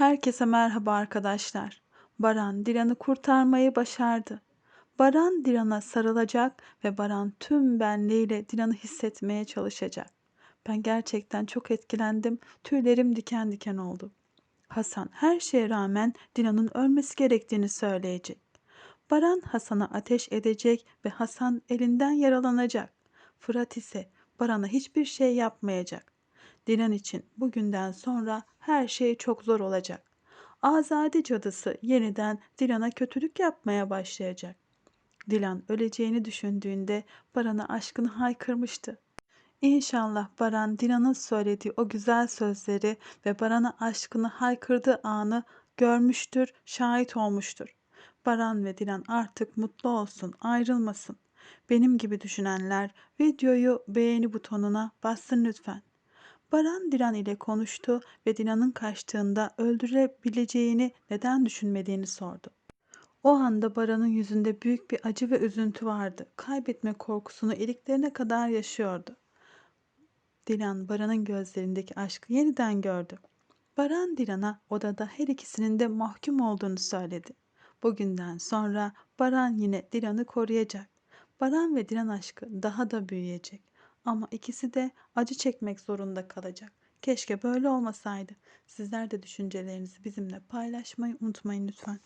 Herkese merhaba arkadaşlar. Baran Dilan'ı kurtarmayı başardı. Baran Dilan'a sarılacak ve Baran tüm benliğiyle Dilan'ı hissetmeye çalışacak. Ben gerçekten çok etkilendim. Tüylerim diken diken oldu. Hasan her şeye rağmen Dilan'ın ölmesi gerektiğini söyleyecek. Baran Hasan'a ateş edecek ve Hasan elinden yaralanacak. Fırat ise Baran'a hiçbir şey yapmayacak. Dilan için bugünden sonra her şey çok zor olacak. Azade cadısı yeniden Dilan'a kötülük yapmaya başlayacak. Dilan öleceğini düşündüğünde Baran'a aşkını haykırmıştı. İnşallah Baran Dilan'ın söylediği o güzel sözleri ve Baran'a aşkını haykırdığı anı görmüştür, şahit olmuştur. Baran ve Dilan artık mutlu olsun, ayrılmasın. Benim gibi düşünenler videoyu beğeni butonuna bassın lütfen. Baran Dilan ile konuştu ve Dilan'ın kaçtığında öldürebileceğini neden düşünmediğini sordu. O anda Baran'ın yüzünde büyük bir acı ve üzüntü vardı. Kaybetme korkusunu iliklerine kadar yaşıyordu. Dilan Baran'ın gözlerindeki aşkı yeniden gördü. Baran Dilan'a odada her ikisinin de mahkum olduğunu söyledi. Bugünden sonra Baran yine Dilan'ı koruyacak. Baran ve Dilan aşkı daha da büyüyecek. Ama ikisi de acı çekmek zorunda kalacak. Keşke böyle olmasaydı. Sizler de düşüncelerinizi bizimle paylaşmayı unutmayın lütfen.